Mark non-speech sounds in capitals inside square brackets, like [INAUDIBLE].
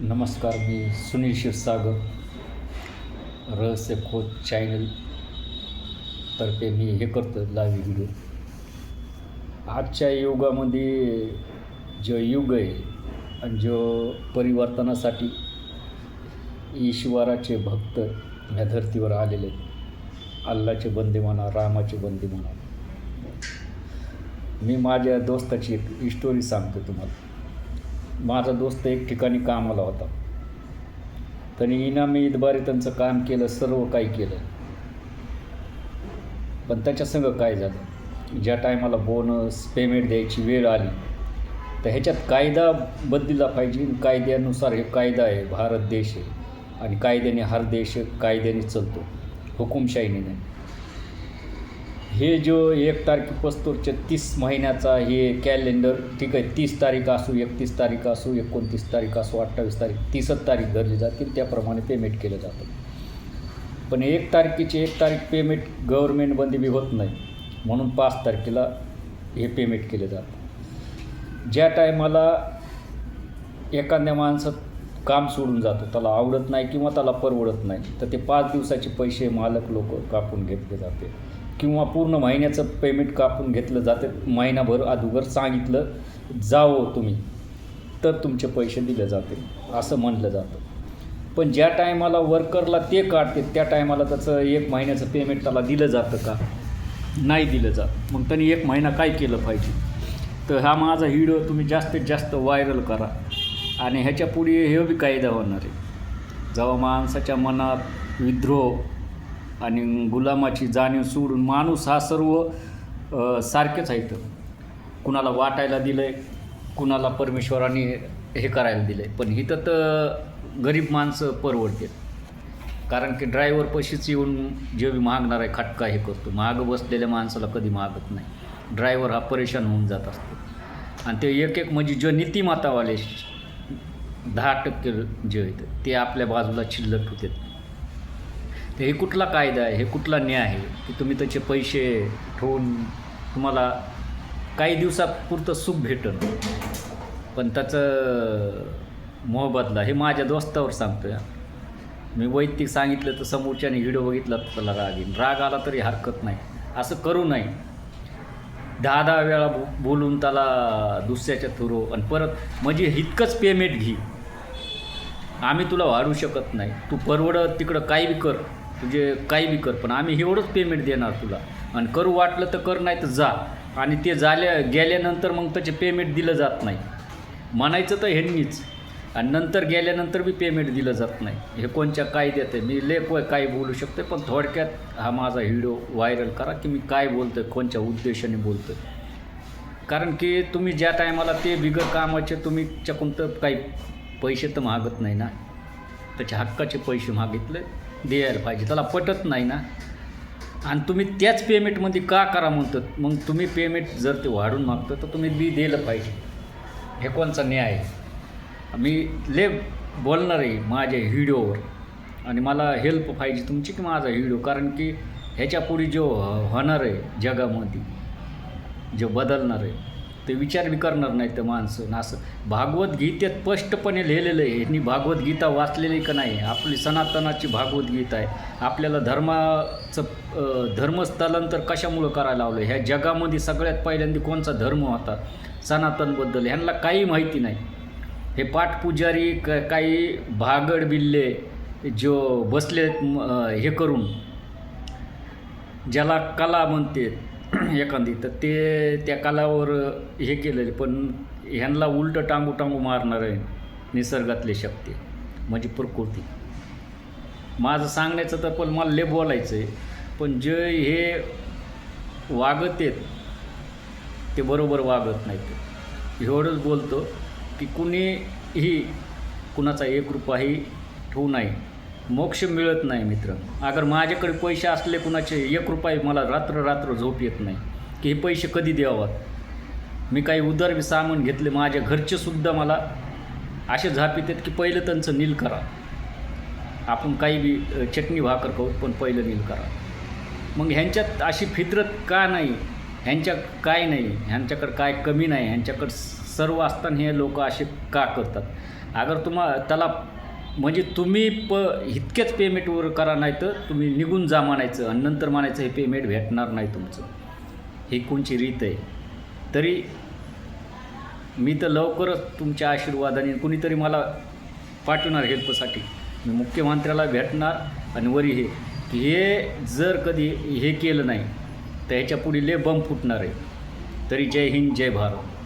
नमस्कार मी सुनील क्षीरसागर रहस्य खोज चॅनल तर्फे मी हे करतो लाईव्ह व्हिडिओ आजच्या युगामध्ये जो युग आहे आणि जो परिवर्तनासाठी ईश्वराचे भक्त या धर्तीवर आलेले आहेत. अल्लाचे बंदे म्हणा रामाचे बंदी म्हणा. मी माझ्या दोस्ताची एक स्टोरी सांगतो तुम्हाला. माझा दोस्त एक ठिकाणी कामाला होता. त्यांनी इनामी इतबारे त्यांचं काम केलं सर्व काही केलं. पण त्याच्या संग काय झालं? ज्या टायमाला बोनस पेमेंट द्यायची वेळ आली तर ह्याच्यात कायदा बदलला पाहिजे. कायद्यानुसार हे कायदा आहे भारत देश आहे. आणि कायद्याने हर देश कायद्याने चालतो. हुकुमशाहीने नाही. हे जो एक तारखेपासूनचे तीस महिन्याचा हे कॅलेंडर ठीक आहे तीस तारीख असू एकतीस तारीख असू एकोणतीस तारीख असू अठ्ठावीस तारीख तीसच तारीख धरली जातील त्याप्रमाणे पेमेंट केलं जातं. पण एक तारखेची एक तारीख पेमेंट गव्हर्मेंटमध्ये बी होत नाही. म्हणून पाच तारखेला हे पेमेंट केलं जातं. ज्या टायमाला एखाद्या माणसात काम सोडून जातो त्याला आवडत नाही किंवा त्याला परवडत नाही तर ते पाच दिवसाचे पैसे मालक लोक कापून घेतले जाते. किंवा पूर्ण महिन्याचं पेमेंट कापून घेतलं जातं. महिनाभर अगोदर सांगितलं जावं तुम्ही. तर तुमचे पैसे दिले जाते असं म्हणलं जातं. पण ज्या टायमाला वर्करला ते काढते त्या टायमाला त्याचं एक महिन्याचं पेमेंट त्याला दिलं जातं का? नाही दिलं जात. मग त्यांनी एक महिना काय केलं पाहिजे? तर हा माझा व्हिडिओ तुम्ही जास्तीत जास्त व्हायरल करा. आणि ह्याच्या पुढे हे बी कायदा होणार आहे. जेव्हा माणसाच्या मनात विद्रोह आणि गुलामाची जाणीव सोडून माणूस हा सर्व सारखेच आहेत. कुणाला वाटायला दिलं आहे कुणाला परमेश्वराने हे करायला दिलं आहे पण इथं तर गरीब माणसं परवडते कारण की ड्रायव्हर पशीच येऊन जे मागणार आहे खटका हे करतो. मागं बसलेल्या माणसाला कधी मागत नाही. ड्रायव्हर हा परेशान होऊन जात असतो. आणि ते एक एक म्हणजे जे नीतिमातावाले दहा टक्के जे आहेत ते आपल्या बाजूला शिल्लक होते तर हे कुठला कायदा आहे? हे कुठला न्याय आहे? की तुम्ही त्याचे पैसे ठेवून तुम्हाला काही दिवसापुरतं सुख भेटल पण त्याचं मोहबदला हे माझ्या दोस्तावर सांगतो या मी वैयक्तिक सांगितलं तर समोरच्याने व्हिडिओ बघितला तर त्याला राग येईल. राग आला तरी हरकत नाही. असं करू नये. दहा दहा वेळा बो बोलून त्याला दुसऱ्याच्या थ्रू आणि परत म्हणजे इतकंच पेमेंट घे. आम्ही तुला वाढू शकत नाही. तू परवडत तिकडं काही बी कर. तुझे काही बी कर पण आम्ही एवढंच पेमेंट देणार तुला. आणि करू वाटलं तर कर नाही तर जा. आणि ते झाल्या गेल्यानंतर मग त्याचे पेमेंट दिलं जात नाही. म्हणायचं तर ह्यांनीच. आणि नंतर गेल्यानंतर बी पेमेंट दिलं जात नाही. हे कोणच्या कायद्यात आहे? मी लेख काय बोलू शकतो पण थोडक्यात हा माझा व्हिडिओ व्हायरल करा की मी काय बोलतो आहे कोणत्या उद्देशाने बोलतो आहे कारण की तुम्ही ज्या टायमाला ते बिगर कामाचे तुम्ही चकून तर काही पैसे तर मागत नाही ना. त्याच्या हक्काचे पैसे मागितले. द्यायला पाहिजे. त्याला पटत नाही ना. आणि तुम्ही त्याच पेमेंटमध्ये का करा म्हणतात? मग तुम्ही पेमेंट जर ते वाढून मागतो तर तुम्ही बी दिलं पाहिजे. हे कोणचा न्याय आहे? मी ले बोलणार आहे माझ्या व्हिडिओवर. आणि मला हेल्प पाहिजे तुमची की माझा व्हिडिओ? कारण की ह्याच्यापुढे जो होणार आहे जगामध्ये जो बदलणार आहे ते विचार बी करणार नाही तर माणसं. असं भागवत गीतेत स्पष्टपणे लिहिलेलं आहे ह्यांनी भागवत गीता वाचलेली का नाही आपली सनातनाची भागवत गीता आहे. आपल्याला धर्माचं धर्मस्थलांतर कशामुळं करायला लावलं ह्या जगामध्ये सगळ्यात पहिल्यांदा कोणचा धर्म होता? सनातनबद्दल. ह्यांना काही माहिती नाही. हे पाठपुजारी क काही भागड बिल्ले जो बसले हे करून ज्याला कला म्हणते [CLEARS THROAT] एखादी. तर ते त्या कलावर हे केलेले. पण ह्यांना उलटं टांगू टांगू मारणार आहे निसर्गातली शक्ती म्हणजे प्रकृती. माझं सांगण्याचं तर पण मला लय बोलायचं आहे पण जे हे वागत आहेत ते बरोबर वागत नाहीत. एवढंच बोलतो की कुणीही कुणाचा एक रुपाही ठेवू नाही. मोक्ष मिळत नाही मित्र. अगर माझ्याकडे पैसे असले कुणाचे एक रुपये मला रात्र रात्र झोप येत नाही. की हे पैसे कधी द्यावात मी काही उदर सामान घेतले माझ्या घरचे सुद्धा मला असे झाप येतात की पहिलं त्यांचं नील करा. आपण काही बी चटणी भाकर खाऊ पण पहिलं नील करा. मग ह्यांच्यात अशी फितरत का नाही? ह्यांच्या काय नाही? ह्यांच्याकडं काय कमी नाही? ह्यांच्याकडं सर्व असताना हे लोक असे का करतात? अगर तुम्हा त्याला म्हणजे तुम्ही प इतकेच पेमेंटवर करा नाही तर तुम्ही निघून जा म्हणायचं आणि नंतर म्हणायचं हे पेमेंट भेटणार नाही तुमचं. ही कोणची रीत आहे? तरी मी तर लवकरच तुमच्या आशीर्वादाने कुणीतरी मला पाठवणार हेल्पसाठी मी मुख्यमंत्र्याला भेटणार आणि वरी हे हे जर कधी हे केलं नाही तर ह्याच्या पुढे लय बम फुटणार आहे. तरी जय हिंद जय भारत.